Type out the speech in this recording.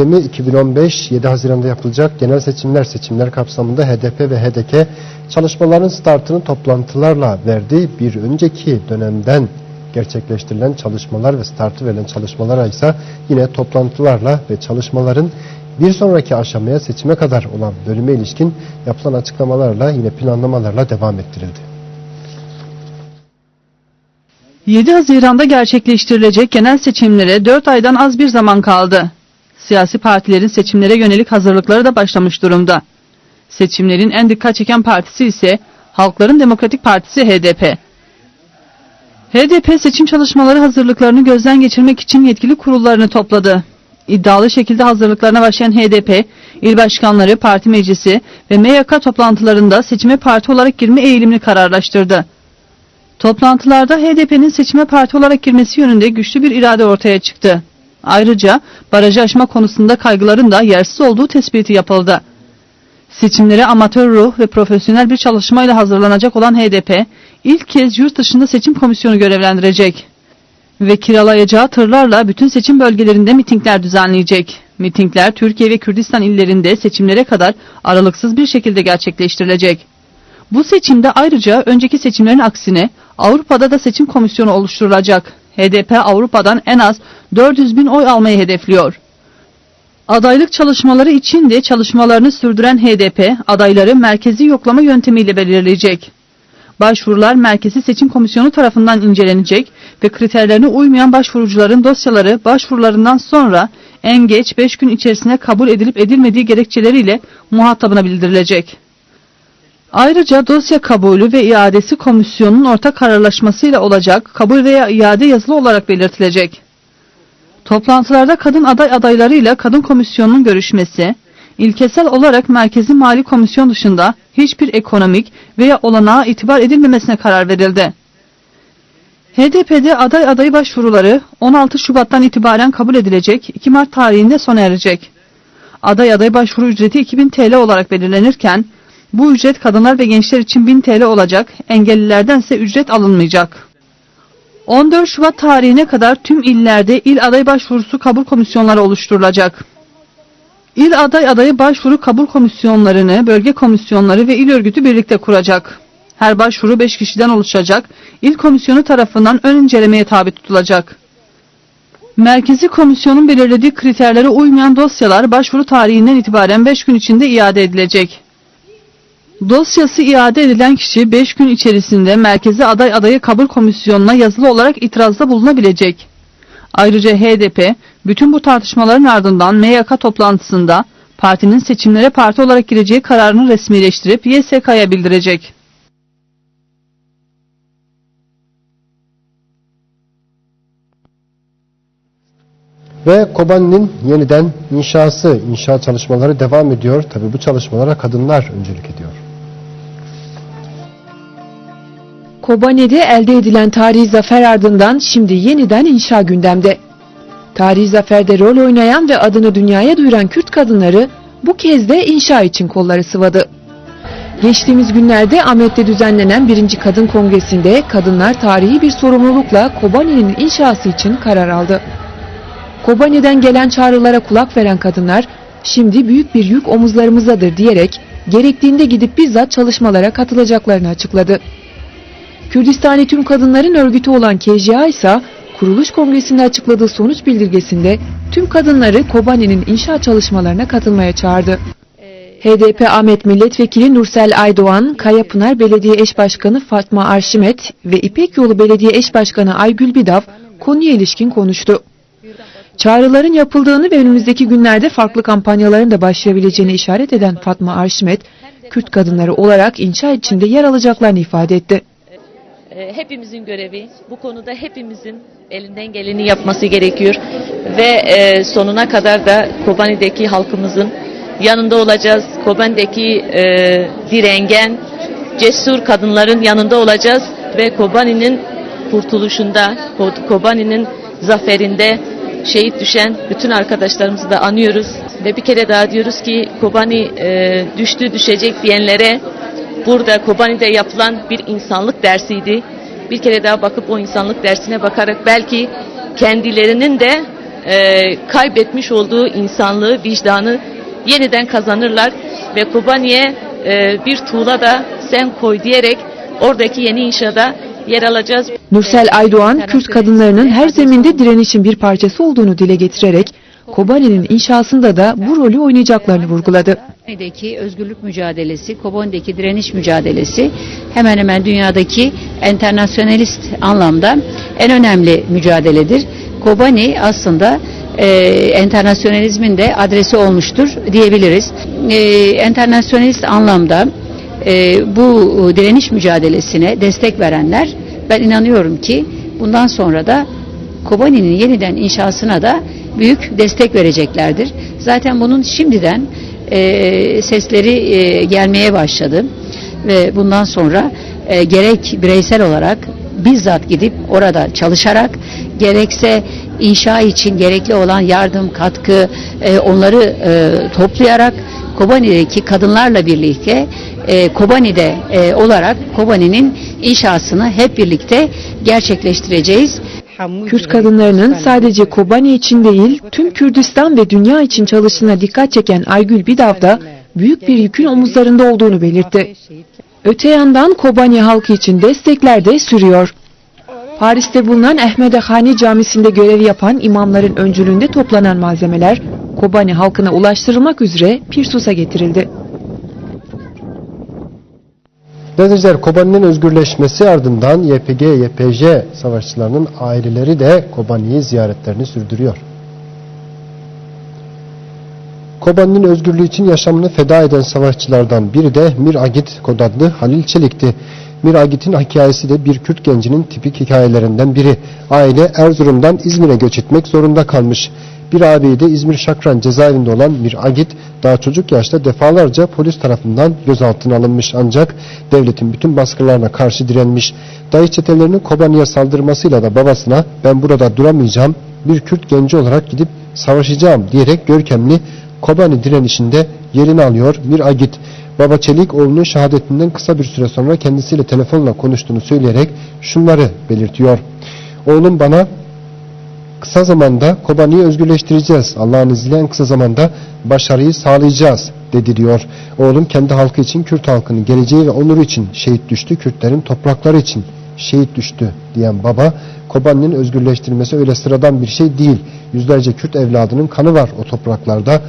Gündemi 2015 7 Haziran'da yapılacak genel seçimler seçimler kapsamında HDP ve HDK çalışmaların startını toplantılarla verdi. Bir önceki dönemden gerçekleştirilen çalışmalar ve startı verilen çalışmalara ise yine toplantılarla ve çalışmaların bir sonraki aşamaya seçime kadar olan bölüme ilişkin yapılan açıklamalarla yine planlamalarla devam ettirildi. 7 Haziran'da gerçekleştirilecek genel seçimlere 4 aydan az bir zaman kaldı. Siyasi partilerin seçimlere yönelik hazırlıkları da başlamış durumda. Seçimlerin en dikkat çeken partisi ise Halkların Demokratik Partisi HDP. HDP seçim çalışmaları hazırlıklarını gözden geçirmek için yetkili kurullarını topladı. İddialı şekilde hazırlıklarına başlayan HDP, il başkanları, parti meclisi ve MYK toplantılarında seçime parti olarak girme eğilimini kararlaştırdı. Toplantılarda HDP'nin seçime parti olarak girmesi yönünde güçlü bir irade ortaya çıktı. Ayrıca barajı aşma konusunda kaygıların da yersiz olduğu tespiti yapıldı. Seçimlere amatör ruh ve profesyonel bir çalışmayla hazırlanacak olan HDP, ilk kez yurt dışında seçim komisyonu görevlendirecek. Ve kiralayacağı tırlarla bütün seçim bölgelerinde mitingler düzenleyecek. Mitingler Türkiye ve Kürdistan illerinde seçimlere kadar aralıksız bir şekilde gerçekleştirilecek. Bu seçimde ayrıca önceki seçimlerin aksine Avrupa'da da seçim komisyonu oluşturulacak. HDP Avrupa'dan en az 400 bin oy almayı hedefliyor. Adaylık çalışmaları için de çalışmalarını sürdüren HDP adayları merkezi yoklama yöntemiyle belirleyecek. Başvurular Merkezi Seçim Komisyonu tarafından incelenecek ve kriterlerine uymayan başvurucuların dosyaları başvurularından sonra en geç 5 gün içerisinde kabul edilip edilmediği gerekçeleriyle muhatabına bildirilecek. Ayrıca dosya kabulü ve iadesi komisyonun ortak kararlaşmasıyla olacak, kabul veya iade yazılı olarak belirtilecek. Toplantılarda kadın aday adaylarıyla kadın komisyonunun görüşmesi, ilkesel olarak Merkezi Mali Komisyon dışında hiçbir ekonomik veya olanağa itibar edilmemesine karar verildi. HDP'de aday adayı başvuruları 16 Şubat'tan itibaren kabul edilecek 2 Mart tarihinde sona erecek. Aday aday başvuru ücreti 2000 TL olarak belirlenirken bu ücret kadınlar ve gençler için 1000 TL olacak, engellilerden ise ücret alınmayacak. 14 Şubat tarihine kadar tüm illerde il aday başvurusu kabul komisyonları oluşturulacak. İl aday adayı başvuru kabul komisyonlarını, bölge komisyonları ve il örgütü birlikte kuracak. Her başvuru 5 kişiden oluşacak, il komisyonu tarafından ön incelemeye tabi tutulacak. Merkezi komisyonun belirlediği kriterlere uymayan dosyalar başvuru tarihinden itibaren 5 gün içinde iade edilecek. Dosyası iade edilen kişi 5 gün içerisinde Merkezi Aday Adayı Kabul Komisyonu'na yazılı olarak itirazda bulunabilecek. Ayrıca HDP bütün bu tartışmaların ardından MYK toplantısında partinin seçimlere parti olarak gireceği kararını resmileştirip YSK'ya bildirecek. Ve Kobani'nin yeniden inşası, inşaat çalışmaları devam ediyor. Tabii bu çalışmalara kadınlar öncülük ediyor. Kobane'de elde edilen tarihi zafer ardından şimdi yeniden inşa gündemde. Tarihi zaferde rol oynayan ve adını dünyaya duyuran Kürt kadınları bu kez de inşa için kolları sıvadı. Geçtiğimiz günlerde Ahmet'te düzenlenen 1. Kadın Kongresi'nde kadınlar tarihi bir sorumlulukla Kobani'nin inşası için karar aldı. Kobani'den gelen çağrılara kulak veren kadınlar şimdi büyük bir yük omuzlarımızdadır diyerek gerektiğinde gidip bizzat çalışmalara katılacaklarını açıkladı. Kürdistani tüm kadınların örgütü olan KJA ise kuruluş kongresinde açıkladığı sonuç bildirgesinde tüm kadınları Kobani'nin inşaat çalışmalarına katılmaya çağırdı. HDP Ahmet Milletvekili Nursel Aydoğan, Kayapınar Belediye Eş Başkanı Fatma Arşimet ve İpek Yolu Belediye Eş Başkanı Aygül Bidav konuya ilişkin konuştu. Çağrıların yapıldığını ve önümüzdeki günlerde farklı kampanyaların da başlayabileceğini işaret eden Fatma Arşimet, Kürt kadınları olarak inşa içinde yer alacaklarını ifade etti. E, hepimizin görevi bu konuda hepimizin elinden geleni yapması gerekiyor. Ve e, sonuna kadar da Kobani'deki halkımızın yanında olacağız. Kobani'deki e, direngen, cesur kadınların yanında olacağız. Ve Kobani'nin kurtuluşunda, Ko- Kobani'nin zaferinde şehit düşen bütün arkadaşlarımızı da anıyoruz. Ve bir kere daha diyoruz ki Kobani e, düştü düşecek diyenlere burada Kobani'de yapılan bir insanlık dersiydi. Bir kere daha bakıp o insanlık dersine bakarak belki kendilerinin de e, kaybetmiş olduğu insanlığı, vicdanı yeniden kazanırlar ve Kobani'ye e, bir tuğla da sen koy diyerek oradaki yeni inşada yer alacağız. Nursel Aydoğan, Kürt kadınlarının her zeminde direnişin bir parçası olduğunu dile getirerek Kobani'nin inşasında da bu rolü oynayacaklarını vurguladı. Kobani'deki özgürlük mücadelesi, Kobani'deki direniş mücadelesi hemen hemen dünyadaki internasyonalist anlamda en önemli mücadeledir. Kobani aslında e, internasyonalizmin de adresi olmuştur diyebiliriz. E, internasyonalist anlamda e, bu direniş mücadelesine destek verenler ben inanıyorum ki bundan sonra da Kobani'nin yeniden inşasına da büyük destek vereceklerdir. Zaten bunun şimdiden e, sesleri e, gelmeye başladı ve bundan sonra e, gerek bireysel olarak bizzat gidip orada çalışarak gerekse inşa için gerekli olan yardım, katkı e, onları e, toplayarak Kobani'deki kadınlarla birlikte e, Kobani'de e, olarak Kobani'nin inşasını hep birlikte gerçekleştireceğiz. Kürt kadınlarının sadece Kobani için değil, tüm Kürdistan ve dünya için çalıştığına dikkat çeken Aygül Bidav da büyük bir yükün omuzlarında olduğunu belirtti. Öte yandan Kobani halkı için destekler de sürüyor. Paris'te bulunan Ahmedehani Camisi'nde görev yapan imamların öncülüğünde toplanan malzemeler Kobani halkına ulaştırılmak üzere Pirsus'a getirildi. Denizler Kobani'nin özgürleşmesi ardından YPG, YPJ savaşçılarının aileleri de Kobani'yi ziyaretlerini sürdürüyor. Kobani'nin özgürlüğü için yaşamını feda eden savaşçılardan biri de Mir Agit kod adlı Halil Çelik'ti. Mir Agit'in hikayesi de bir Kürt gencinin tipik hikayelerinden biri. Aile Erzurum'dan İzmir'e göç etmek zorunda kalmış. Bir ağabeyi de İzmir Şakran cezaevinde olan Mir Agit daha çocuk yaşta defalarca polis tarafından gözaltına alınmış ancak devletin bütün baskılarına karşı direnmiş. Dayı çetelerinin Kobani'ye saldırmasıyla da babasına ben burada duramayacağım bir Kürt genci olarak gidip savaşacağım diyerek görkemli Kobani direnişinde yerini alıyor Mir Agit. Baba Çelik oğlunun şehadetinden kısa bir süre sonra kendisiyle telefonla konuştuğunu söyleyerek şunları belirtiyor. Oğlum bana kısa zamanda Kobani'yi özgürleştireceğiz. Allah'ın izniyle en kısa zamanda başarıyı sağlayacağız dedi diyor. Oğlum kendi halkı için Kürt halkının geleceği ve onuru için şehit düştü. Kürtlerin toprakları için şehit düştü diyen baba Kobani'nin özgürleştirilmesi öyle sıradan bir şey değil. Yüzlerce Kürt evladının kanı var o topraklarda.